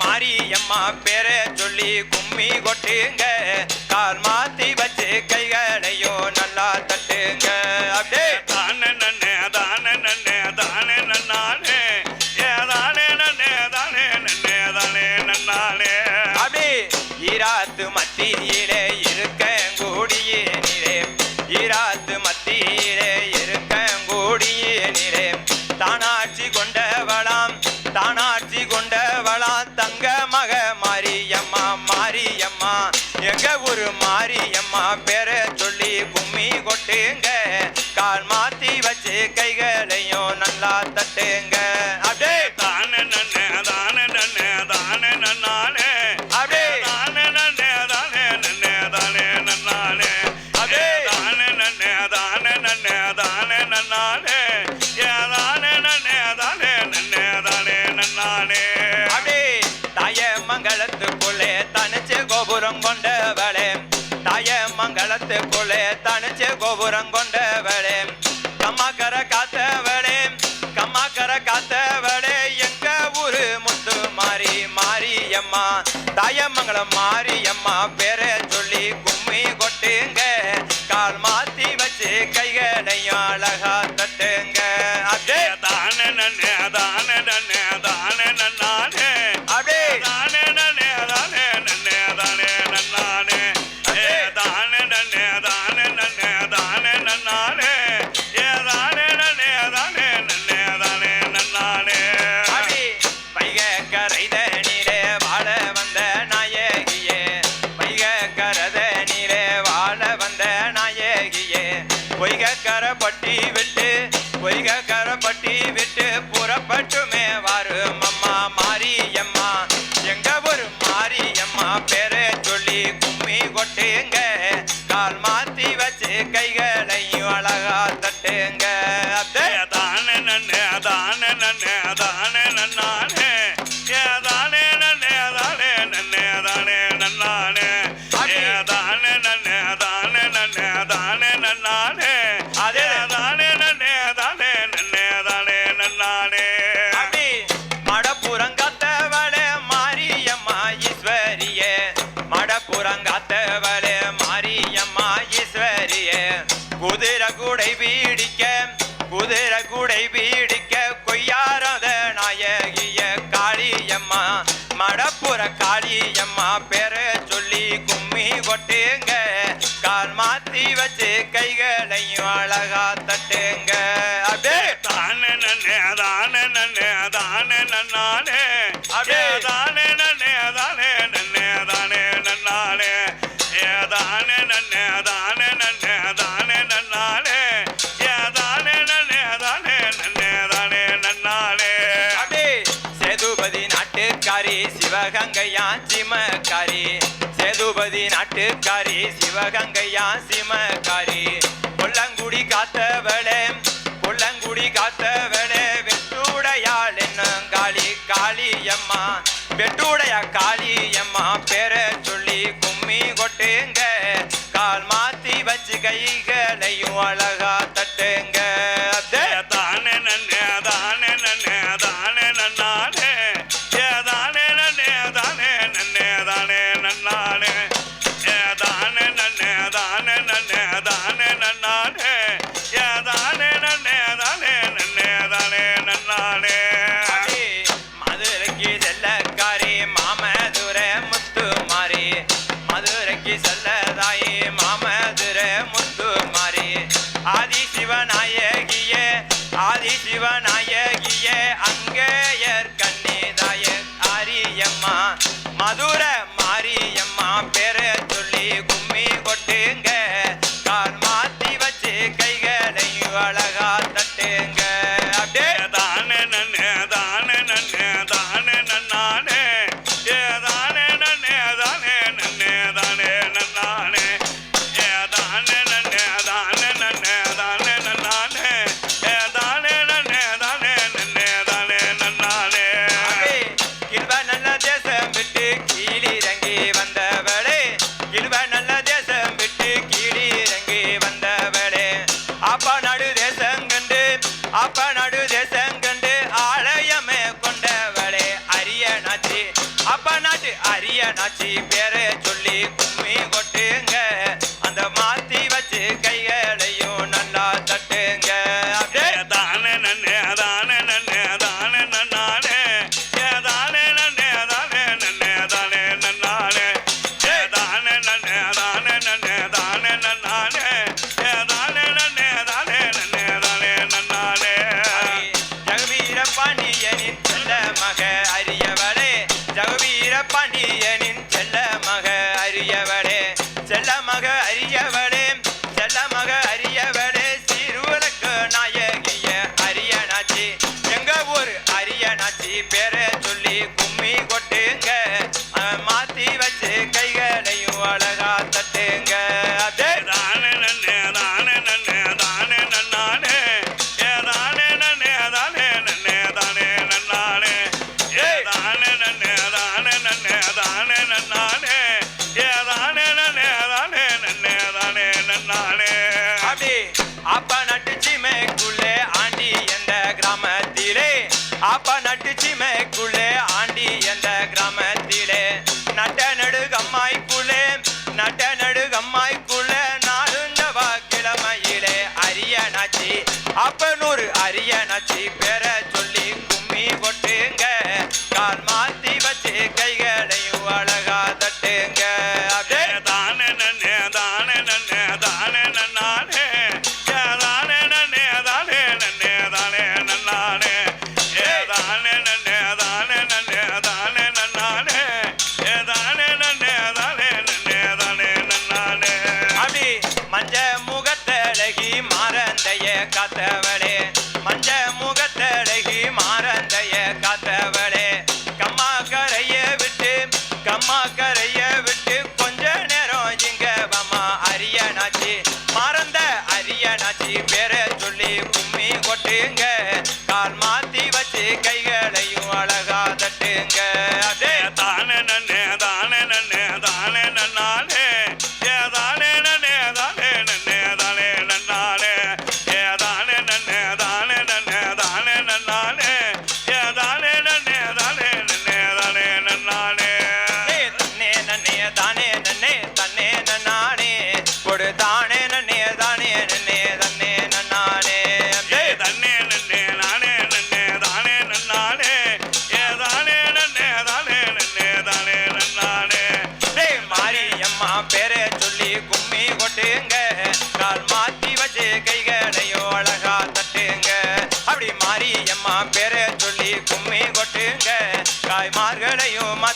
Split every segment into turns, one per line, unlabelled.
மாரியம்மா பேரை சொல்லி கும்மி கொட்டுங்க. கால் மாத்தி வச்சு கைகள் தட்டுங்க. கால் மாத்தி வச்சு கைகளையும் நல்லா தட்டுங்க. தாய மங்களத்துக்குள்ளே தனிச்சு கோபுரம் கொண்டவளே. கம்மாக்கர காத்தவளே கம்மாக்கர காத்தவளே எங்க ஊரு முத்து மாறி மாரியம்மா. தாயமங்கலம் மாரியம்மா பேரை சொல்லி கும்மி கொட்டுங்க. கால் மாத்தி வச்சு கைகளையும் அழகா தட்டுங்க. அதே
தானே தான புறப்பட்டுமே
வா. மடப்புறங்காத்தவளே மாரியம்மா ஈஸ்வரியே. குதிரை கூடை பீடிக்க குதிரை கூடை பீடிக்க கொய்யாரத நாயகிய காளியம்மா மடப்புற காளியம்மா பெற சொல்லி கும்மி கொட்டுங்க. கால் மாத்தி வச்சு கைகளையும் அழகா தட்டுங்க. நாட்டுக்காரி சிவகங்கையா சிமக்காரி கொல்லங்குடி காத்தவளே கொல்லங்குடி காத்தவளே வெட்டுடையாள் என்னங்காளி காளியம்மா. வெட்டுடைய காளியம்மா பெற சொல்லி கும்மி கொட்டுங்க. கால் மாத்தி வச்சு கைகளையும் அழக மதுரை காட்டி பேர சொல்லி கும்மி கொட்ட நட்டுச்சிமைக்குள்ளே ஆண்டி எந்த கிராமத்திலே. நட்ட நடுகம்மாய்க்குள்ளே நட்ட நடுகம்மாய்க்குள்ளே நாளுந்தவா கிழமையிலே
அரிய நாச்சி அப்பனூர் அரிய
நாச்சி மஞ்ச முகத்தழகி மறந்தைய கத்தவளே. மஞ்ச முகத்தழகி மறந்தைய கத்தவளே. கம்மா கரைய விட்டு கம்மா கரைய விட்டு கொஞ்ச நேரம் இங்க வம்மா அரியனாச்சி. மறந்த அரியனாச்சி பேர சொல்லி கும்மி கொட்டுங்க
கால்மா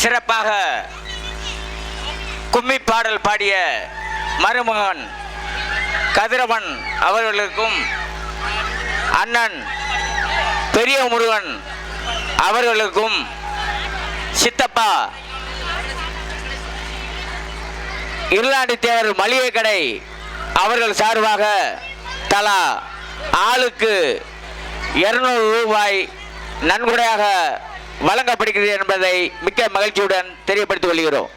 சிறப்பாக கும்மி பாடல் பாடிய மருமகன் கதிரவன் அவர்களுக்கும் அண்ணன் பெரிய முருகன் அவர்களுக்கும் சித்தப்பா இருளாடி தேவர் மளிகை கடை அவர்கள் சார்பாக தலா ஆளுக்கு இருநூறு ரூபாய் நன்கொடையாக வழங்கப்படுகிறது என்பதை மிக்க மகிழ்ச்சியுடன் தெரியப்படுத்திக் கொள்கிறோம்.